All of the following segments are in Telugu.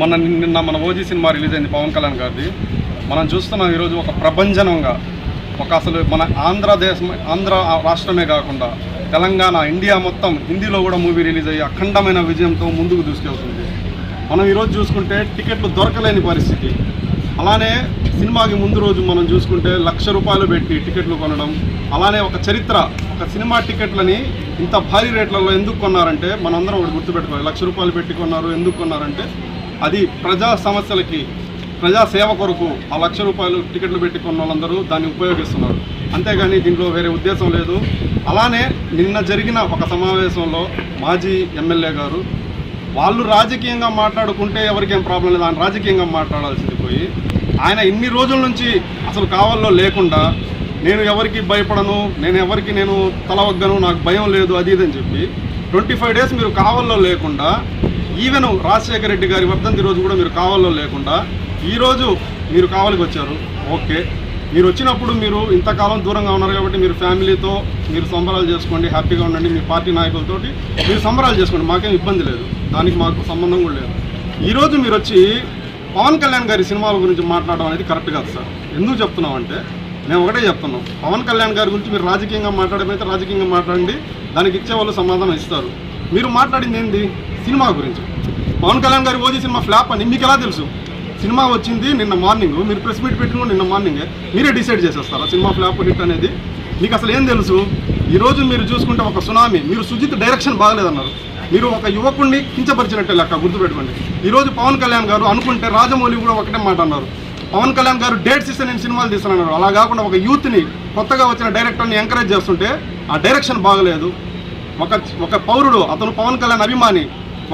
మన నిన్న మన ఓజీ సినిమా రిలీజ్ అయింది పవన్ కళ్యాణ్ గారిది. మనం చూస్తున్నాం ఈరోజు ఒక ప్రభంజనంగా. ఒక అసలు మన ఆంధ్రదేశం ఆంధ్ర రాష్ట్రమే కాకుండా తెలంగాణ ఇండియా మొత్తం హిందీలో కూడా మూవీ రిలీజ్ అయ్యి అఖండమైన విజయంతో ముందుకు దూసుకెళ్తుంది. మనం ఈరోజు చూసుకుంటే టికెట్లు దొరకలేని పరిస్థితి. అలానే సినిమాకి ముందు రోజు మనం చూసుకుంటే లక్ష రూపాయలు పెట్టి టికెట్లు కొనడం అలానే ఒక చరిత్ర ఒక సినిమా టికెట్లని ఇంత భారీ రేట్లలో ఎందుకు కొన్నారంటే మనందరం ఒకటి గుర్తుపెట్టుకోవాలి. లక్ష రూపాయలు పెట్టి కొన్నారు ఎందుకు కొన్నారంటే అది ప్రజా సమస్యలకి ప్రజా సేవ కొరకు ఆ లక్ష రూపాయలు టికెట్లు పెట్టి కొన్న వాళ్ళందరూ దాన్ని ఉపయోగిస్తున్నారు. అంతేగాని దీంట్లో వేరే ఉద్దేశం లేదు. అలానే నిన్న జరిగిన ఒక సమావేశంలో మాజీ ఎమ్మెల్యే గారు వాళ్ళు రాజకీయంగా మాట్లాడుకుంటే ఎవరికేం ప్రాబ్లం లేదు ఆయన రాజకీయంగా మాట్లాడాల్సింది పోయి ఆయన ఇన్ని రోజుల నుంచి అసలు కావాలో లేకుండా నేను ఎవరికి భయపడను నేను ఎవరికి నేను తలవగ్గను నాకు భయం లేదు అది ఇది అని చెప్పి ట్వంటీ ఫైవ్ డేస్ మీరు కావాలో లేకుండా ఈవెన్ రాజశేఖర రెడ్డి గారి వర్ధంతి రోజు కూడా మీరు కావాలో లేకుండా ఈరోజు మీరు కావాలికి వచ్చారు. ఓకే. మీరు వచ్చినప్పుడు మీరు ఇంతకాలం దూరంగా ఉన్నారు కాబట్టి మీరు ఫ్యామిలీతో మీరు సంబరాలు చేసుకోండి హ్యాపీగా ఉండండి మీ పార్టీ నాయకులతోటి మీరు సంబరాలు చేసుకోండి మాకేం ఇబ్బంది లేదు. దానికి మాకు సంబంధం కూడా లేదు. ఈరోజు మీరు వచ్చి పవన్ కళ్యాణ్ గారి సినిమాల గురించి మాట్లాడడం అనేది కరెక్ట్ కాదు సార్. ఎందుకు చెప్తున్నాం అంటే మేము ఒకటే చెప్తున్నాం. పవన్ కళ్యాణ్ గారి గురించి మీరు రాజకీయంగా మాట్లాడమైతే రాజకీయంగా మాట్లాడండి దానికి ఇచ్చే వాళ్ళు సమాధానం ఇస్తారు. మీరు మాట్లాడింది ఏంది? సినిమా గురించి. పవన్ కళ్యాణ్ గారి ఓజీ సినిమా ఫ్లాప్ అని మీకు ఎలా తెలుసు? సినిమా వచ్చింది నిన్న మార్నింగ్. మీరు ప్రెస్ మీట్ పెట్టిన నిన్న మార్నింగే. మీరే డిసైడ్ చేసేస్తారా సినిమా ఫ్లాప్ హిట్ అనేది? మీకు అసలు ఏం తెలుసు? ఈరోజు మీరు చూసుకుంటే ఒక సునామీ. మీరు సుజిత్ డైరెక్షన్ బాగలేదన్నారు. మీరు ఒక యువకుడిని కించపరిచినట్టే లెక్క గుర్తుపెట్టుకోండి. ఈరోజు పవన్ కళ్యాణ్ గారు అనుకుంటే రాజమౌళి కూడా ఒకటే మాట అన్నారు. పవన్ కళ్యాణ్ గారు డేట్స్ ఇస్తే నేను సినిమాలు తీస్తానన్నారు. అలా కాకుండా ఒక యూత్ని కొత్తగా వచ్చిన డైరెక్టర్ని ఎంకరేజ్ చేస్తుంటే ఆ డైరెక్షన్ బాగలేదు. ఒక ఒక పౌరుడు అతను పవన్ కళ్యాణ్ అభిమాని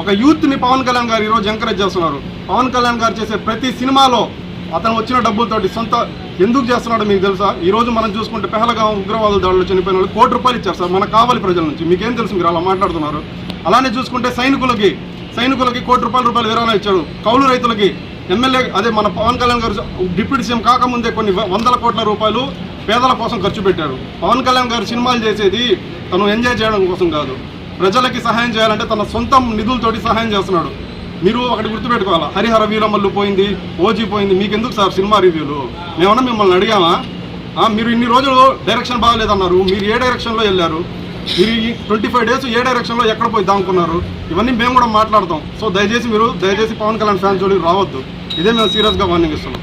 ఒక యూత్ని పవన్ కళ్యాణ్ గారు ఈరోజు ఎంకరేజ్ చేస్తున్నారు. పవన్ కళ్యాణ్ గారు చేసే ప్రతి సినిమాలో అతను వచ్చిన డబ్బులతోటి సొంత ఎందుకు చేస్తున్నాడో మీకు తెలుసా? ఈ రోజు మనం చూసుకుంటే పెహలగాం ఉగ్రవాదుల దాడులు చనిపోయిన వాళ్ళు కోటి రూపాయలు ఇచ్చారు సార్ మనకు కావాలి ప్రజల నుంచి. మీకేం తెలుసు మీరు అలా మాట్లాడుతున్నారు? అలానే చూసుకుంటే సైనికులకి సైనికులకి కోటి రూపాయల రూపాయలు విరాళం ఇచ్చాడు. కౌలు రైతులకి ఎమ్మెల్యే అదే మన పవన్ కళ్యాణ్ గారు డిప్యూటీ సీఎం కాకముందే కొన్ని వందల కోట్ల రూపాయలు పేదల కోసం ఖర్చు పెట్టారు. పవన్ కళ్యాణ్ గారు సినిమాలు చేసేది తను ఎంజాయ్ చేయడం కోసం కాదు. ప్రజలకి సహాయం చేయాలంటే తన సొంత నిధులతోటి సహాయం చేస్తున్నాడు. మీరు ఒకటి గుర్తుపెట్టుకోవాలా? హరిహర వీరమల్లు పోయింది ఓజీ పోయింది మీకు ఎందుకు సార్ సినిమా రివ్యూలు? మేమన్నా మిమ్మల్ని అడిగామా? మీరు ఇన్ని రోజులు డైరెక్షన్ బాగలేదన్నారు. మీరు ఏ డైరెక్షన్లో వెళ్ళారు? మీరు ఈ ట్వంటీ ఫైవ్ డేస్ ఏ డైరెక్షన్లో ఎక్కడ పోయి దాముకున్నారు ఇవన్నీ మేము కూడా మాట్లాడతాం. సో దయచేసి మీరు దయచేసి పవన్ కళ్యాణ్ ఫ్యాన్స్ జోలికి రావద్దు. ఇదే మేము సీరియస్గా వార్నింగ్ ఇస్తున్నాం.